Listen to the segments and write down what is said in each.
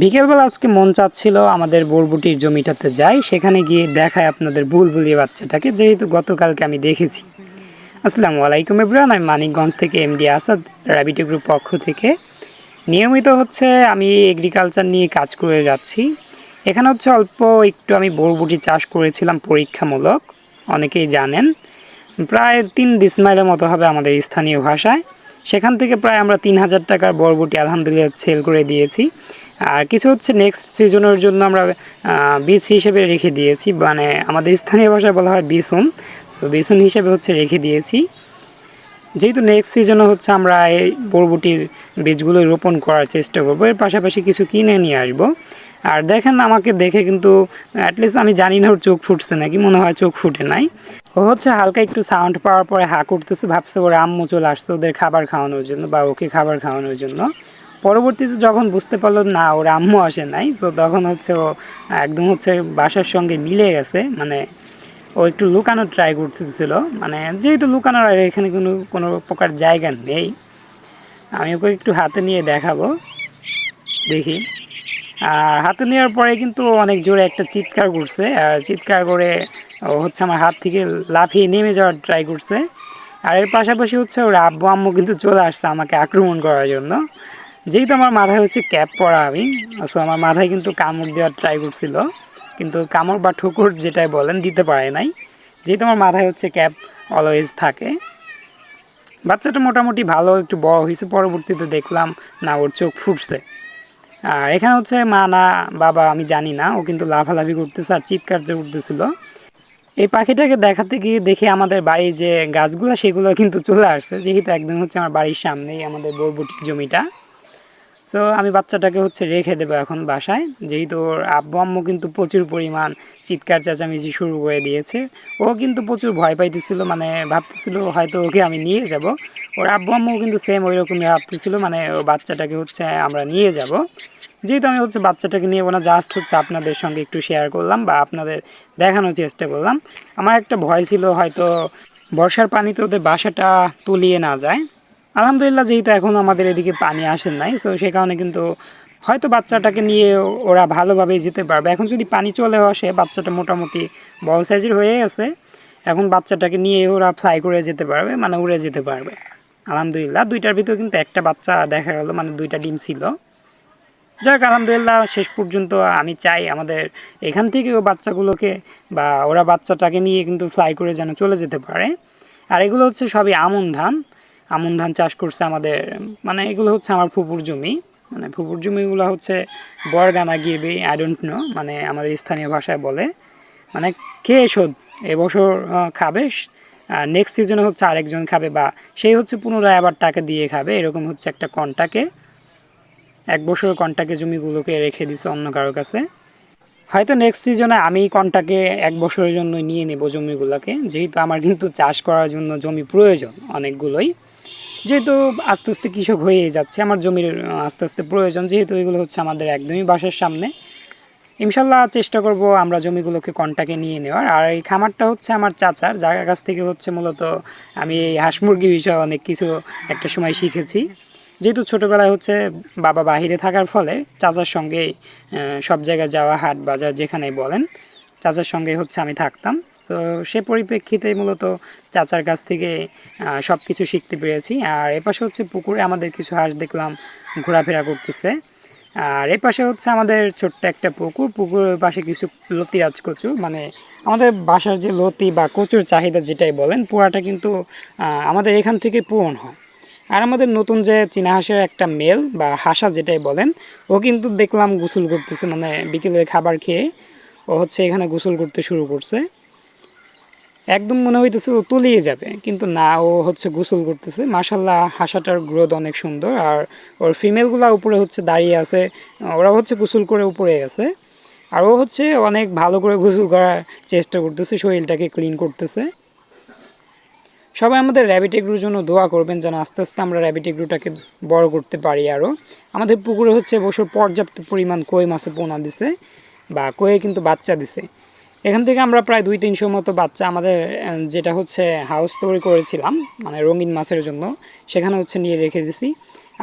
বিকেলবেলা আজকে মন চাচ্ছিল আমাদের বরবুটির জমিটাতে যাই, সেখানে গিয়ে দেখায় আপনাদের বুলবুলি বাচ্চাটাকে, যেহেতু গতকালকে আমি দেখেছি। আসসালামু আলাইকুম ইব্রান আমি মানিকগঞ্জ থেকে এমডি আসাদ র্যাবিটি গ্রুপ পক্ষ থেকে। নিয়মিত হচ্ছে আমি এগ্রিকালচার নিয়ে কাজ করে যাচ্ছি। এখানে হচ্ছে অল্প একটু আমি বরবুটি চাষ করেছিলাম পরীক্ষামূলক, অনেকেই জানেন। প্রায় তিন ডিসমাইলের মতো হবে আমাদের স্থানীয় ভাষায়। সেখান থেকে প্রায় আমরা তিন হাজার টাকার বরবুটি আলহামদুলিল্লাহ সেল করে দিয়েছি। আর কিছু হচ্ছে নেক্সট সিজনের জন্য আমরা বীজ হিসেবে রেখে দিয়েছি। মানে আমাদের স্থানীয় ভাষায় বলা হয় বিসুন তো বিসুন হিসেবে হচ্ছে রেখে দিয়েছি। যেহেতু নেক্সট সিজনে হচ্ছে আমরা এই বরবটির বীজগুলো রোপণ করার চেষ্টা করব, এর পাশাপাশি কিছু কিনে নিয়ে আসব। আর দেখেন আমাকে দেখে কিন্তু অ্যাটলিস্ট আমি জানি না ওর চোখ ফুটছে নাকি, মনে হয় চোখ ফুটে নাই। ও হচ্ছে হালকা একটু সাউন্ড পাওয়ার পরে হা করতেছে ভাবছে ওর আম্মু চলে আসছে ওদের খাবার খাওয়ানোর জন্য বা ওকে খাবার খাওয়ানোর জন্য। পরবর্তীতে যখন বুঝতে পারল, না, ওর আম্মু আসে নাই। সো তখন হচ্ছে ও একদম হচ্ছে বাসার সঙ্গে মিলে গেছে। মানে ও একটু লুকানোর ট্রাই করতেছিল। মানে যেহেতু লুকানোর আর এখানে কোনো কোনো প্রকার জায়গা নেই, আমি ওকে একটু হাতে নিয়ে দেখাবো। দেখি। আর হাতে নেওয়ার পরে কিন্তু অনেক জোরে একটা চিৎকার করছে। আর চিৎকার করে হচ্ছে আমার হাত থেকে লাফিয়ে নেমে যাওয়ার ট্রাই করছে। আর এর পাশাপাশি হচ্ছে ওর আব্বু আম্মু কিন্তু চলে আসছে আমাকে আক্রমণ করার জন্য। যেহেতু আমার মাথায় হচ্ছে ক্যাপ পরা আমি সো আমার মাথায় কিন্তু কামড় দেওয়ার ট্রাই করছিল, কিন্তু কামড় বা ঠুকুর যেটাই বলেন দিতে পারে নাই। যেহেতু আমার মাথায় হচ্ছে ক্যাপ অলওয়েজ থাকে। বাচ্চাটা মোটামুটি ভালো, একটু বড় হয়েছে, পরবর্তীতে দেখলাম না, ওর চোখ ফুটছে। আর এখানে হচ্ছে মা না, বাবা আমি জানি না, ও কিন্তু লাফালাফি করতেছে আর চিৎকার যে উঠতেছিল। এই পাখিটাকে দেখাতে গিয়ে দেখি আমাদের বাড়ির যে গাছগুলো, সেগুলো কিন্তু চলে আসছে। যেহেতু একদম হচ্ছে আমার বাড়ির সামনেই আমাদের বরবটির জমিটা। সো আমি বাচ্চাটাকে হচ্ছে রেখে দেবো এখন বাসায়। যেহেতু ওর আব্বু আম্মু কিন্তু প্রচুর পরিমাণ চিৎকার, চেঁচামেচি শুরু করে দিয়েছে। ও কিন্তু প্রচুর ভয় পাইতেছিল মানে ভাবতেছিল হয়তো ওকে আমি নিয়ে যাব। ওর আব্বু আম্মু কিন্তু সেম ওই রকমই ভাবতেছিল মানে ওর বাচ্চাটাকে হচ্ছে আমরা নিয়ে যাব। যেহেতু আমি হচ্ছে বাচ্চাটাকে নিয়ে না জাস্ট হচ্ছে আপনাদের সঙ্গে একটু শেয়ার করলাম বা আপনাদের দেখানোর চেষ্টা করলাম। আমার একটা ভয় ছিল হয়তো বর্ষার পানিতে ওদের বাসাটা তুলিয়ে না যায়। আলহামদুলিল্লাহ, যেহেতু এখন আমাদের এদিকে পানি আসে নাই সো সে কারণে কিন্তু হয়তো বাচ্চাটাকে নিয়ে ওরা ভালোভাবেই যেতে পারবে। এখন যদি পানি চলে আসে, বাচ্চাটা মোটামুটি বড় সাইজের হয়ে আছে এখন বাচ্চাটাকে নিয়ে ওরা ফ্লাই করে যেতে পারবে মানে উড়ে যেতে পারবে। আলহামদুলিল্লাহ, দুইটার ভিতরে কিন্তু একটা বাচ্চা দেখা গেলো মানে দুইটা ডিম ছিল। যাক, আলহামদুলিল্লাহ, শেষ পর্যন্ত আমি চাই আমাদের এখান থেকেও বাচ্চাগুলোকে বা ওরা বাচ্চাটাকে নিয়ে কিন্তু ফ্লাই করে যেন চলে যেতে পারে। আর এগুলো হচ্ছে সবই আমন ধান আমন ধান চাষ করছে আমাদের মানে এগুলো হচ্ছে আমার ফুপুর জমি। মানে ফুপুর জমিগুলো হচ্ছে বরগানা গিয়ে আই ডোন্ট নো মানে আমাদের স্থানীয় ভাষায় বলে। মানে কে শোধ এবছর খাবে? নেক্সট সিজনে হচ্ছে আরেকজন খাবে বা সেই হচ্ছে পুনরায় আবার টাকা দিয়ে খাবে, এরকম হচ্ছে একটা কন্টাকে। এক বছর কন্টাকে জমিগুলোকে রেখে দিছে অন্য কারোর কাছে। হয়তো নেক্সট সিজনে আমি কন্টাকে এক বছরের জন্য নিয়ে নেব জমিগুলোকে, যেহেতু আমার কিন্তু চাষ করার জন্য জমি প্রয়োজন অনেকগুলোই। যেহেতু আস্তে আস্তে কৃষক হয়ে যাচ্ছে, আমার জমির আস্তে আস্তে প্রয়োজন, যেহেতু এগুলো হচ্ছে আমাদের একদমই বাসার সামনে। ইনশাল্লাহ চেষ্টা করব আমরা জমিগুলোকে কন্টাকে নিয়ে নেওয়ার। আর এই খামারটা হচ্ছে আমার চাচার, যার কাছ থেকে হচ্ছে মূলত আমি এই হাঁস মুরগি বিষয়ে অনেক কিছু একটা সময় শিখেছি। যেহেতু ছোটোবেলায় হচ্ছে বাবা বাহিরে থাকার ফলে চাচার সঙ্গে সব জায়গায় যাওয়া, হাট বাজার যেখানেই বলেন, চাচার সঙ্গে হচ্ছে আমি থাকতাম। তো সে পরিপ্রেক্ষিতে মূলত চাচার কাছ থেকে সব কিছু শিখতে পেরেছি। আর এপাশে হচ্ছে পুকুরে আমাদের কিছু হাঁস দেখলাম ঘোরাফেরা করতেছে। আর এ পাশে হচ্ছে আমাদের ছোট্ট একটা পুকুর। পুকুরের পাশে কিছু লতিরাজ কচু। মানে আমাদের বাসার যে লতি বা কচুর চাহিদা যেটাই বলেন পুরাটা কিন্তু আমাদের এখান থেকে পূরণ হয়। আর আমাদের নতুন যে চীনা হাঁসের একটা মেল বা হাসা যেটাই বলেন, ও কিন্তু দেখলাম গোসল করতেছে মানে বিকেলের খাবার খেয়ে। ও হচ্ছে এখানে গোসল করতে শুরু করছে। একদম মনে হইতেছে ও তলিয়ে যাবে, কিন্তু না, ও হচ্ছে গোসল করতেছে। মাসাল্লাহ হাসাটার গ্রোথ অনেক সুন্দর, আর ওর ফিমেলগুলো উপরে হচ্ছে দাঁড়িয়ে আছে ওরা হচ্ছে গোসল করে উপরে গেছে। আর ও হচ্ছে অনেক ভালো করে গোসল করার চেষ্টা করতেছে, শরীরটাকে ক্লিন করতেছে। সবাই আমাদের র্যাবিট এগ্রুর জন্য দোয়া করবেন, যেন আস্তে আস্তে আমরা র্যাবিট এগ্রুটাকে বড় করতে পারি আরও আমাদের পুকুরে হচ্ছে বছর পর্যাপ্ত পরিমাণ কই মাছে পোনা দিছে, বা কয়ে কিন্তু বাচ্চা দিছে। এখান থেকে আমরা প্রায় দুই তিনশো মতো বাচ্চা আমাদের যেটা হচ্ছে হাউস তৈরি করেছিলাম মানে রঙিন মাছের জন্য, সেখানে হচ্ছে নিয়ে রেখে দিছি।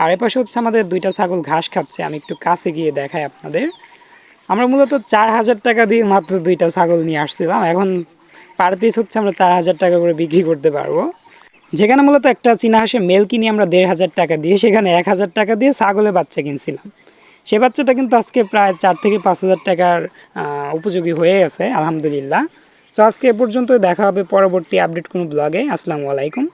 আর এপাশে হচ্ছে আমাদের দুইটা ছাগল ঘাস খাচ্ছে, আমি একটু কাছে গিয়ে দেখাই আপনাদের। আমরা মূলত চার হাজার টাকা দিয়ে মাত্র দুইটা ছাগল নিয়ে আসছিলাম, এখন পার পিস হচ্ছে আমরা চার হাজার টাকা করে বিক্রি করতে পারব। যেখানে মূলত একটা চীনা হাঁসে মেল কিনি আমরা দেড় হাজার টাকা দিয়ে, সেখানে এক হাজার টাকা দিয়ে ছাগলের বাচ্চা কিনছিলাম। সে বাচ্চাটা কিন্তু আজকে প্রায় চার থেকে পাঁচ হাজার টাকার উপযোগী হয়ে আছে, আলহামদুলিল্লাহ। সো আজকে এ পর্যন্ত দেখা হবে পরবর্তী আপডেট কোনো ব্লগে আসসালামু আলাইকুম।